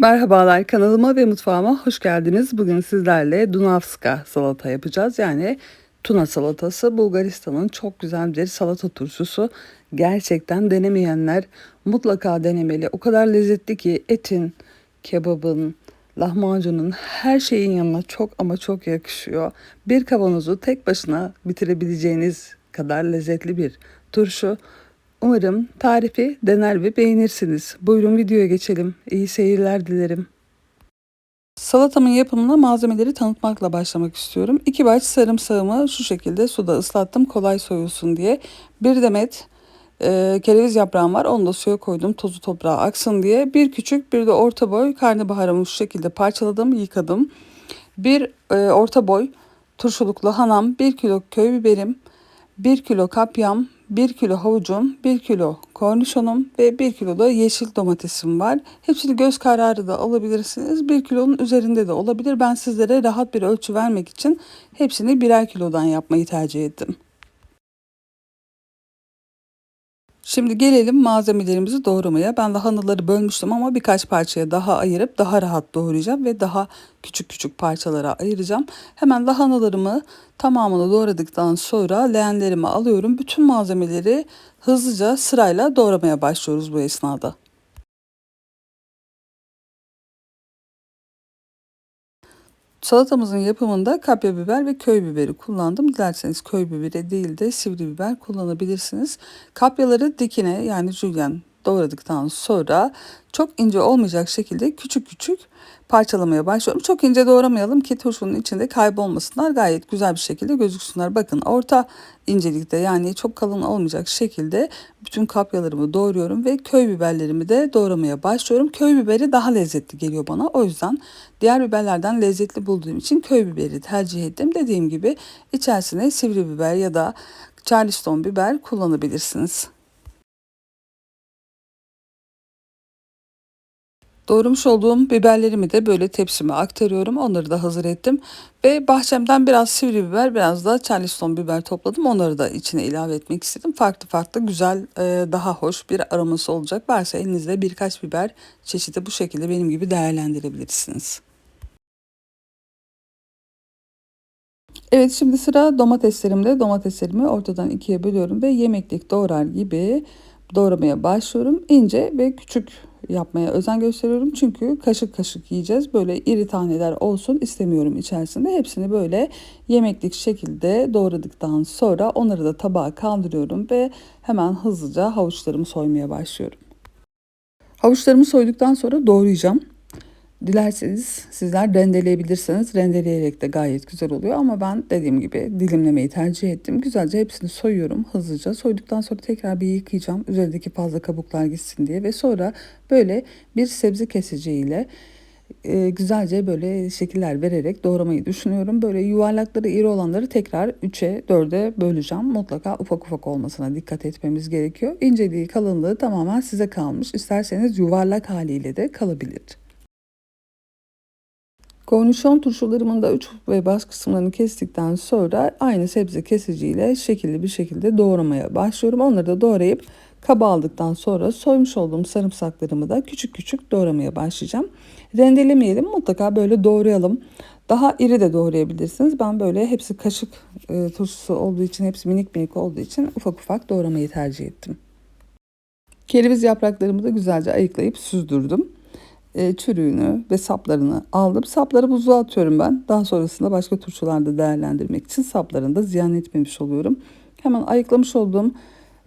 Merhabalar kanalıma ve mutfağıma hoş geldiniz. Bugün sizlerle Dunavska salata yapacağız. Yani tuna salatası Bulgaristan'ın çok güzel bir salata turşusu. Gerçekten denemeyenler mutlaka denemeli. O kadar lezzetli ki etin, kebabın, lahmacunun her şeyin yanına çok ama çok yakışıyor. Bir kavanozu tek başına bitirebileceğiniz kadar lezzetli bir turşu. Umarım tarifi dener ve beğenirsiniz. Buyurun videoya geçelim. İyi seyirler dilerim. Salatamın yapımına malzemeleri tanıtmakla başlamak istiyorum. 2 baş sarımsağımı şu şekilde suda ıslattım kolay soyulsun diye. Bir demet e, kereviz yaprağım var. Onu da suya koydum tozu toprağa aksın diye. Bir küçük bir de orta boy karnabaharımı şu şekilde parçaladım yıkadım. Bir e, orta boy turşuluk lahanam, 1 kilo köy biberim, 1 kilo kapyam, 1 kilo havucum, 1 kilo kornişonum ve 1 kilo da yeşil domatesim var. Hepsini göz kararı da alabilirsiniz. 1 kilonun üzerinde de olabilir. Ben sizlere rahat bir ölçü vermek için hepsini birer kilodan yapmayı tercih ettim. Şimdi gelelim malzemelerimizi doğramaya. Ben lahanaları bölmüştüm ama birkaç parçaya daha ayırıp daha rahat doğrayacağım ve daha küçük küçük parçalara ayıracağım. Hemen lahanalarımı tamamını doğradıktan sonra leğenlerime alıyorum. Bütün malzemeleri hızlıca sırayla doğramaya başlıyoruz bu esnada. Salatamızın yapımında kapya biber ve köy biberi kullandım. Dilerseniz köy biberi değil de sivri biber kullanabilirsiniz. Kapyaları dikine yani jülyen doğradıktan sonra çok ince olmayacak şekilde küçük küçük parçalamaya başlıyorum. Çok ince doğramayalım ki turşunun içinde kaybolmasınlar. Gayet güzel bir şekilde gözüksünler. Bakın orta incelikte yani çok kalın olmayacak şekilde bütün kapyalarımı doğruyorum ve köy biberlerimi de doğramaya başlıyorum. Köy biberi daha lezzetli geliyor bana. O yüzden diğer biberlerden lezzetli bulduğum için köy biberi tercih ettim. Dediğim gibi içerisine sivri biber ya da charleston biber kullanabilirsiniz. Doğramış olduğum biberlerimi de böyle tepsime aktarıyorum. Onları da hazır ettim. Ve bahçemden biraz sivri biber, biraz da charleston biber topladım. Onları da içine ilave etmek istedim. Farklı farklı güzel, e, daha hoş bir aroması olacak. Varsa elinizde birkaç biber çeşidi bu şekilde benim gibi değerlendirebilirsiniz. Evet şimdi sıra domateslerimde. Domateslerimi ortadan ikiye bölüyorum ve yemeklik doğrar gibi doğramaya başlıyorum. İnce ve küçük yapmaya özen gösteriyorum. Çünkü kaşık kaşık yiyeceğiz. Böyle iri taneler olsun istemiyorum içerisinde. Hepsini böyle yemeklik şekilde doğradıktan sonra onları da tabağa kaldırıyorum ve hemen hızlıca havuçlarımı soymaya başlıyorum. Havuçlarımı soyduktan sonra doğrayacağım. Dilerseniz sizler rendeleyebilirsiniz. Rendeleyerek de gayet güzel oluyor ama ben dediğim gibi dilimlemeyi tercih ettim. Güzelce hepsini soyuyorum hızlıca. Soyduktan sonra tekrar bir yıkayacağım. Üzerindeki fazla kabuklar gitsin diye ve sonra böyle bir sebze kesiciyle e, güzelce böyle şekiller vererek doğramayı düşünüyorum. Böyle yuvarlakları iri olanları tekrar 3'e 4'e böleceğim. Mutlaka ufak ufak olmasına dikkat etmemiz gerekiyor. İnceliği kalınlığı tamamen size kalmış. İsterseniz yuvarlak haliyle de kalabilir. Kornişon turşularımın da uç ve baş kısımlarını kestikten sonra aynı sebze kesiciyle şekilli bir şekilde doğramaya başlıyorum. Onları da doğrayıp kaba aldıktan sonra soymuş olduğum sarımsaklarımı da küçük küçük doğramaya başlayacağım. Rendelemeyelim mutlaka böyle doğrayalım. Daha iri de doğrayabilirsiniz. Ben böyle hepsi kaşık e, turşusu olduğu için hepsi minik minik olduğu için ufak ufak doğramayı tercih ettim. Kereviz yapraklarımı da güzelce ayıklayıp süzdürdüm e, ve saplarını aldım. Sapları buzluğa atıyorum ben. Daha sonrasında başka turşularda değerlendirmek için saplarını da ziyan etmemiş oluyorum. Hemen ayıklamış olduğum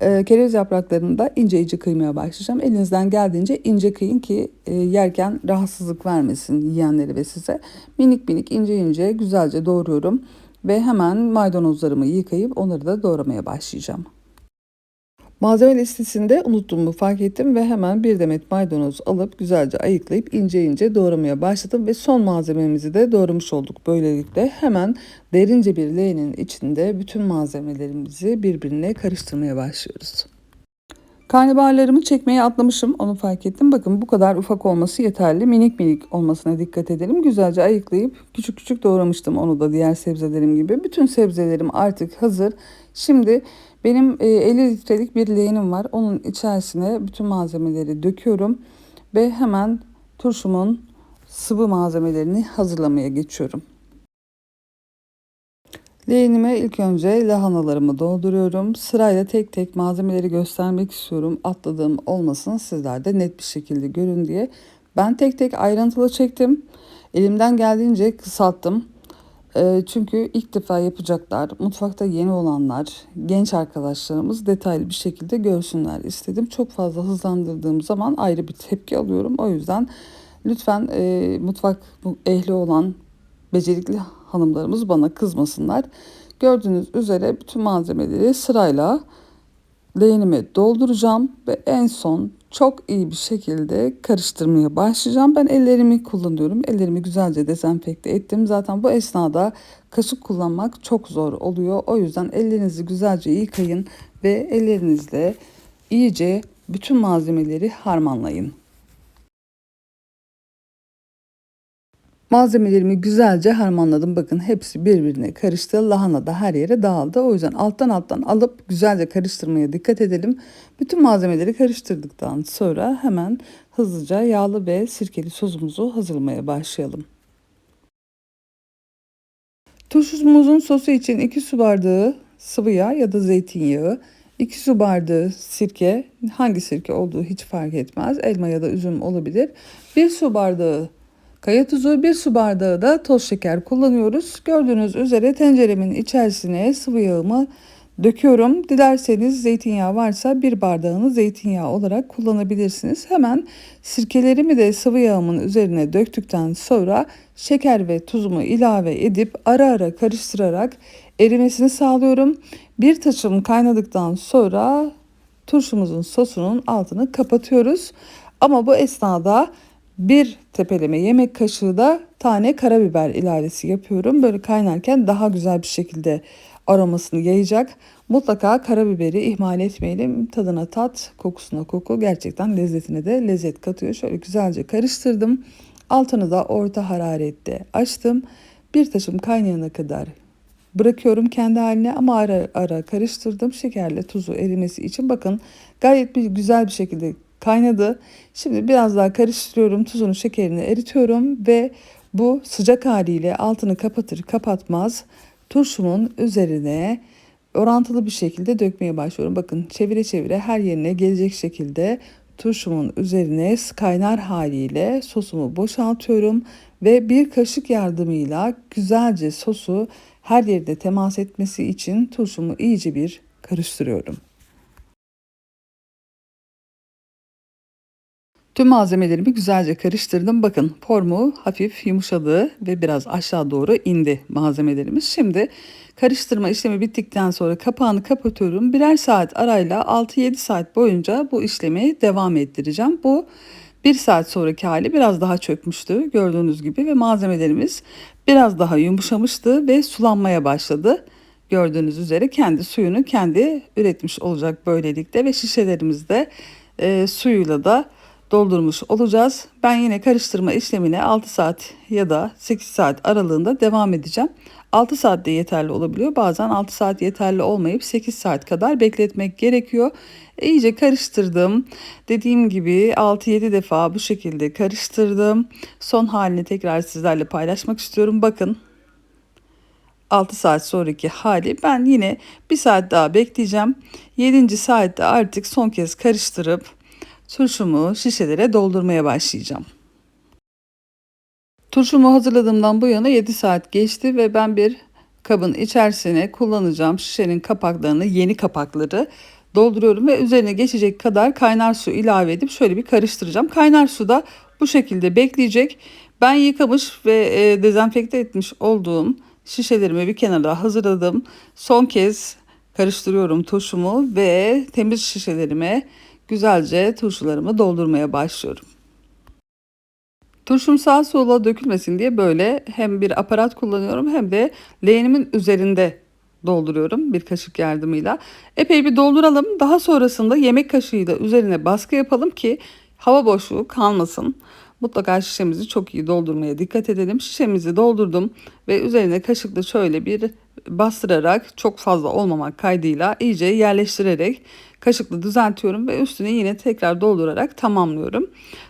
e, kereviz yapraklarını da ince ince kıymaya başlayacağım. Elinizden geldiğince ince kıyın ki e, yerken rahatsızlık vermesin yiyenleri ve size. Minik minik ince ince güzelce doğruyorum. Ve hemen maydanozlarımı yıkayıp onları da doğramaya başlayacağım. Malzeme listesinde unuttuğumu fark ettim ve hemen bir demet maydanoz alıp güzelce ayıklayıp ince ince doğramaya başladım ve son malzememizi de doğramış olduk. Böylelikle hemen derince bir leğenin içinde bütün malzemelerimizi birbirine karıştırmaya başlıyoruz. Karnabaharlarımı çekmeye atlamışım onu fark ettim. Bakın bu kadar ufak olması yeterli. Minik minik olmasına dikkat edelim. Güzelce ayıklayıp küçük küçük doğramıştım onu da diğer sebzelerim gibi. Bütün sebzelerim artık hazır. Şimdi benim 50 e, litrelik bir leğenim var. Onun içerisine bütün malzemeleri döküyorum ve hemen turşumun sıvı malzemelerini hazırlamaya geçiyorum. Leğenime ilk önce lahanalarımı dolduruyorum. Sırayla tek tek malzemeleri göstermek istiyorum. Atladığım olmasın sizler de net bir şekilde görün diye. Ben tek tek ayrıntılı çektim. Elimden geldiğince kısalttım. Ee, çünkü ilk defa yapacaklar, mutfakta yeni olanlar, genç arkadaşlarımız detaylı bir şekilde görsünler istedim. Çok fazla hızlandırdığım zaman ayrı bir tepki alıyorum. O yüzden lütfen e, mutfak ehli olan becerikli hanımlarımız bana kızmasınlar. Gördüğünüz üzere bütün malzemeleri sırayla leğenime dolduracağım ve en son çok iyi bir şekilde karıştırmaya başlayacağım. Ben ellerimi kullanıyorum. Ellerimi güzelce dezenfekte ettim. Zaten bu esnada kaşık kullanmak çok zor oluyor. O yüzden ellerinizi güzelce yıkayın ve ellerinizle iyice bütün malzemeleri harmanlayın. Malzemelerimi güzelce harmanladım. Bakın hepsi birbirine karıştı. Lahana da her yere dağıldı. O yüzden alttan alttan alıp güzelce karıştırmaya dikkat edelim. Bütün malzemeleri karıştırdıktan sonra hemen hızlıca yağlı ve sirkeli sosumuzu hazırlamaya başlayalım. Turşumuzun sosu için 2 su bardağı sıvı yağ ya da zeytinyağı, 2 su bardağı sirke, hangi sirke olduğu hiç fark etmez. Elma ya da üzüm olabilir. 1 su bardağı Kaya tuzu, bir su bardağı da toz şeker kullanıyoruz. Gördüğünüz üzere tenceremin içerisine sıvı yağımı döküyorum. Dilerseniz zeytinyağı varsa bir bardağını zeytinyağı olarak kullanabilirsiniz. Hemen sirkelerimi de sıvı yağımın üzerine döktükten sonra şeker ve tuzumu ilave edip ara ara karıştırarak erimesini sağlıyorum. Bir taşım kaynadıktan sonra turşumuzun sosunun altını kapatıyoruz. Ama bu esnada bir tepeleme yemek kaşığı da tane karabiber ilavesi yapıyorum. Böyle kaynarken daha güzel bir şekilde aromasını yayacak. Mutlaka karabiberi ihmal etmeyelim. Tadına tat, kokusuna koku gerçekten lezzetine de lezzet katıyor. Şöyle güzelce karıştırdım. Altını da orta hararette açtım. Bir taşım kaynayana kadar bırakıyorum kendi haline ama ara ara karıştırdım. Şekerle tuzu erimesi için bakın gayet bir güzel bir şekilde kaynadı. Şimdi biraz daha karıştırıyorum. Tuzunu, şekerini eritiyorum ve bu sıcak haliyle altını kapatır kapatmaz turşumun üzerine orantılı bir şekilde dökmeye başlıyorum. Bakın çevire çevire her yerine gelecek şekilde turşumun üzerine kaynar haliyle sosumu boşaltıyorum ve bir kaşık yardımıyla güzelce sosu her yerde temas etmesi için turşumu iyice bir karıştırıyorum. Tüm malzemelerimi güzelce karıştırdım. Bakın formu hafif yumuşadı ve biraz aşağı doğru indi malzemelerimiz. Şimdi karıştırma işlemi bittikten sonra kapağını kapatıyorum. Birer saat arayla 6-7 saat boyunca bu işlemi devam ettireceğim. Bu bir saat sonraki hali biraz daha çökmüştü gördüğünüz gibi ve malzemelerimiz biraz daha yumuşamıştı ve sulanmaya başladı. Gördüğünüz üzere kendi suyunu kendi üretmiş olacak böylelikle ve şişelerimizde e, suyuyla da doldurmuş olacağız. Ben yine karıştırma işlemine 6 saat ya da 8 saat aralığında devam edeceğim. 6 saat de yeterli olabiliyor. Bazen 6 saat yeterli olmayıp 8 saat kadar bekletmek gerekiyor. İyice karıştırdım. Dediğim gibi 6-7 defa bu şekilde karıştırdım. Son halini tekrar sizlerle paylaşmak istiyorum. Bakın 6 saat sonraki hali ben yine bir saat daha bekleyeceğim. 7. saatte artık son kez karıştırıp turşumu şişelere doldurmaya başlayacağım. Turşumu hazırladığımdan bu yana 7 saat geçti ve ben bir kabın içerisine kullanacağım şişenin kapaklarını, yeni kapakları dolduruyorum ve üzerine geçecek kadar kaynar su ilave edip şöyle bir karıştıracağım. Kaynar su da bu şekilde bekleyecek. Ben yıkamış ve e, dezenfekte etmiş olduğum şişelerimi bir kenara hazırladım. Son kez karıştırıyorum turşumu ve temiz şişelerime güzelce turşularımı doldurmaya başlıyorum. Turşum sağa sola dökülmesin diye böyle hem bir aparat kullanıyorum hem de leğenimin üzerinde dolduruyorum bir kaşık yardımıyla. Epey bir dolduralım. Daha sonrasında yemek kaşığıyla üzerine baskı yapalım ki hava boşluğu kalmasın. Mutlaka şişemizi çok iyi doldurmaya dikkat edelim. Şişemizi doldurdum ve üzerine kaşıkla şöyle bir bastırarak çok fazla olmamak kaydıyla iyice yerleştirerek kaşıkla düzeltiyorum ve üstüne yine tekrar doldurarak tamamlıyorum.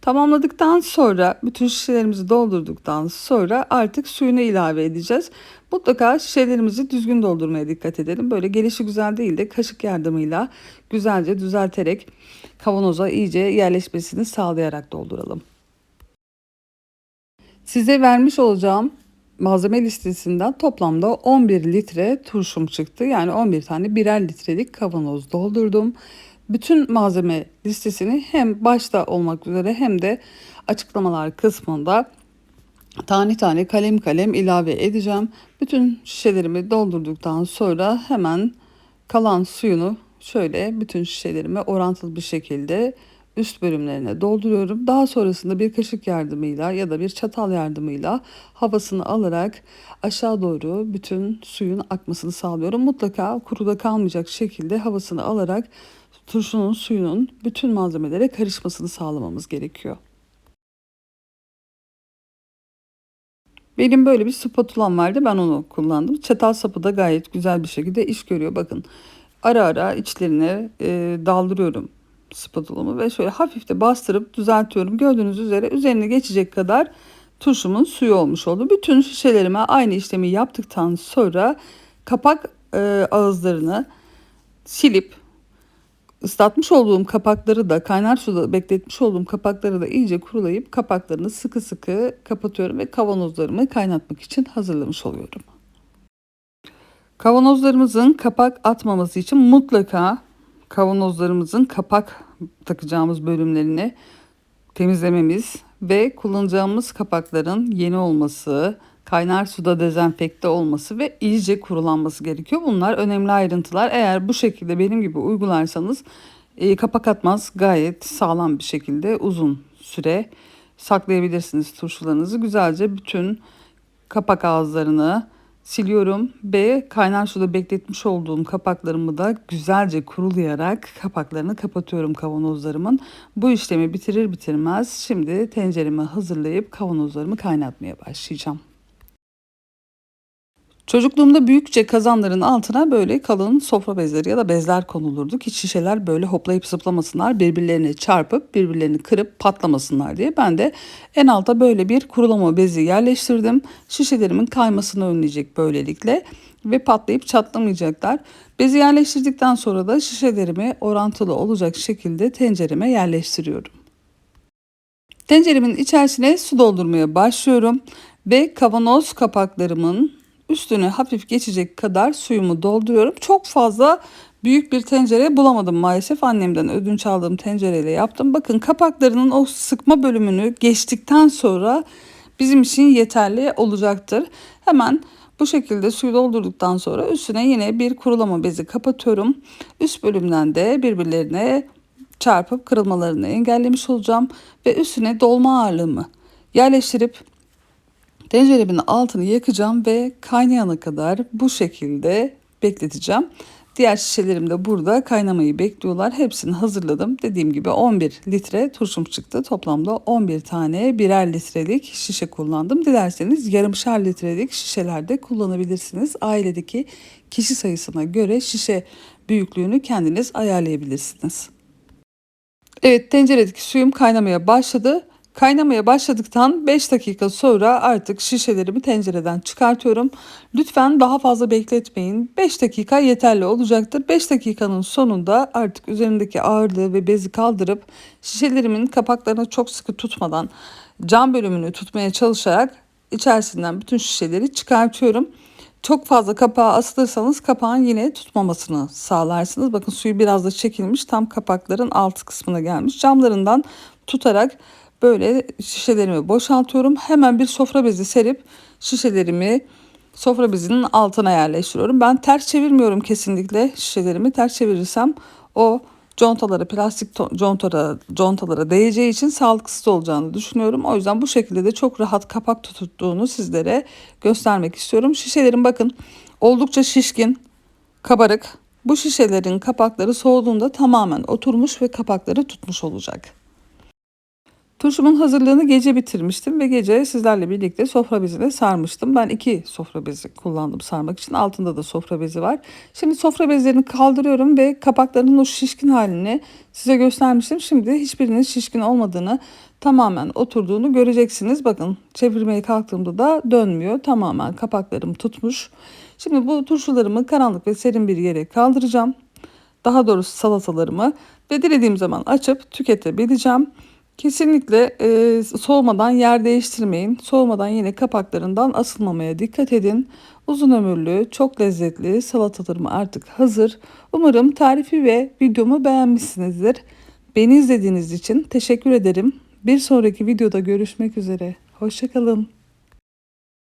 Tamamladıktan sonra bütün şişelerimizi doldurduktan sonra artık suyunu ilave edeceğiz. Mutlaka şişelerimizi düzgün doldurmaya dikkat edelim. Böyle gelişi güzel değil de kaşık yardımıyla güzelce düzelterek kavanoza iyice yerleşmesini sağlayarak dolduralım. Size vermiş olacağım malzeme listesinden toplamda 11 litre turşum çıktı. Yani 11 tane birer litrelik kavanoz doldurdum. Bütün malzeme listesini hem başta olmak üzere hem de açıklamalar kısmında tane tane kalem kalem ilave edeceğim. Bütün şişelerimi doldurduktan sonra hemen kalan suyunu şöyle bütün şişelerime orantılı bir şekilde üst bölümlerine dolduruyorum. Daha sonrasında bir kaşık yardımıyla ya da bir çatal yardımıyla havasını alarak aşağı doğru bütün suyun akmasını sağlıyorum. Mutlaka kuruda kalmayacak şekilde havasını alarak turşunun suyunun bütün malzemelere karışmasını sağlamamız gerekiyor. Benim böyle bir spatulam vardı. Ben onu kullandım. Çatal sapı da gayet güzel bir şekilde iş görüyor. Bakın ara ara içlerine e, daldırıyorum spatulamı ve şöyle hafif de bastırıp düzeltiyorum. Gördüğünüz üzere üzerine geçecek kadar turşumun suyu olmuş oldu. Bütün şişelerime aynı işlemi yaptıktan sonra kapak e, ağızlarını silip ıslatmış olduğum kapakları da kaynar suda bekletmiş olduğum kapakları da iyice kurulayıp kapaklarını sıkı sıkı kapatıyorum ve kavanozlarımı kaynatmak için hazırlamış oluyorum. Kavanozlarımızın kapak atmaması için mutlaka kavanozlarımızın kapak takacağımız bölümlerini temizlememiz ve kullanacağımız kapakların yeni olması, kaynar suda dezenfekte olması ve iyice kurulanması gerekiyor. Bunlar önemli ayrıntılar. Eğer bu şekilde benim gibi uygularsanız e, kapak atmaz gayet sağlam bir şekilde uzun süre saklayabilirsiniz turşularınızı. Güzelce bütün kapak ağızlarını siliyorum ve kaynar suda bekletmiş olduğum kapaklarımı da güzelce kurulayarak kapaklarını kapatıyorum kavanozlarımın. Bu işlemi bitirir bitirmez şimdi tenceremi hazırlayıp kavanozlarımı kaynatmaya başlayacağım. Çocukluğumda büyükçe kazanların altına böyle kalın sofra bezleri ya da bezler konulurdu ki şişeler böyle hoplayıp zıplamasınlar, birbirlerini çarpıp birbirlerini kırıp patlamasınlar diye. Ben de en alta böyle bir kurulama bezi yerleştirdim. Şişelerimin kaymasını önleyecek böylelikle ve patlayıp çatlamayacaklar. Bezi yerleştirdikten sonra da şişelerimi orantılı olacak şekilde tencereme yerleştiriyorum. Tenceremin içerisine su doldurmaya başlıyorum ve kavanoz kapaklarımın üstüne hafif geçecek kadar suyumu dolduruyorum. Çok fazla büyük bir tencere bulamadım maalesef. Annemden ödünç aldığım tencereyle yaptım. Bakın kapaklarının o sıkma bölümünü geçtikten sonra bizim için yeterli olacaktır. Hemen bu şekilde suyu doldurduktan sonra üstüne yine bir kurulama bezi kapatıyorum. Üst bölümden de birbirlerine çarpıp kırılmalarını engellemiş olacağım ve üstüne dolma ağırlığımı yerleştirip Tenceremin altını yakacağım ve kaynayana kadar bu şekilde bekleteceğim. Diğer şişelerim de burada kaynamayı bekliyorlar. Hepsini hazırladım. Dediğim gibi 11 litre turşum çıktı. Toplamda 11 tane birer litrelik şişe kullandım. Dilerseniz yarımşar litrelik şişelerde kullanabilirsiniz. Ailedeki kişi sayısına göre şişe büyüklüğünü kendiniz ayarlayabilirsiniz. Evet tenceredeki suyum kaynamaya başladı. Kaynamaya başladıktan 5 dakika sonra artık şişelerimi tencereden çıkartıyorum. Lütfen daha fazla bekletmeyin. 5 dakika yeterli olacaktır. 5 dakikanın sonunda artık üzerindeki ağırlığı ve bezi kaldırıp şişelerimin kapaklarını çok sıkı tutmadan cam bölümünü tutmaya çalışarak içerisinden bütün şişeleri çıkartıyorum. Çok fazla kapağı asılırsanız kapağın yine tutmamasını sağlarsınız. Bakın suyu biraz da çekilmiş tam kapakların alt kısmına gelmiş. Camlarından tutarak Böyle şişelerimi boşaltıyorum. Hemen bir sofra bezi serip şişelerimi sofra bezinin altına yerleştiriyorum. Ben ters çevirmiyorum kesinlikle şişelerimi. Ters çevirirsem o contalara, plastik contalara, contalara değeceği için sağlıksız olacağını düşünüyorum. O yüzden bu şekilde de çok rahat kapak tuttuğunu sizlere göstermek istiyorum. Şişelerim bakın oldukça şişkin, kabarık. Bu şişelerin kapakları soğuduğunda tamamen oturmuş ve kapakları tutmuş olacak. Turşumun hazırlığını gece bitirmiştim ve gece sizlerle birlikte sofra bezine sarmıştım. Ben iki sofra bezi kullandım sarmak için. Altında da sofra bezi var. Şimdi sofra bezlerini kaldırıyorum ve kapaklarının o şişkin halini size göstermiştim. Şimdi hiçbirinin şişkin olmadığını, tamamen oturduğunu göreceksiniz. Bakın çevirmeye kalktığımda da dönmüyor. Tamamen kapaklarım tutmuş. Şimdi bu turşularımı karanlık ve serin bir yere kaldıracağım. Daha doğrusu salatalarımı ve dilediğim zaman açıp tüketebileceğim. Kesinlikle e, soğumadan yer değiştirmeyin. Soğumadan yine kapaklarından asılmamaya dikkat edin. Uzun ömürlü, çok lezzetli salatalarım artık hazır. Umarım tarifi ve videomu beğenmişsinizdir. Beni izlediğiniz için teşekkür ederim. Bir sonraki videoda görüşmek üzere. Hoşçakalın.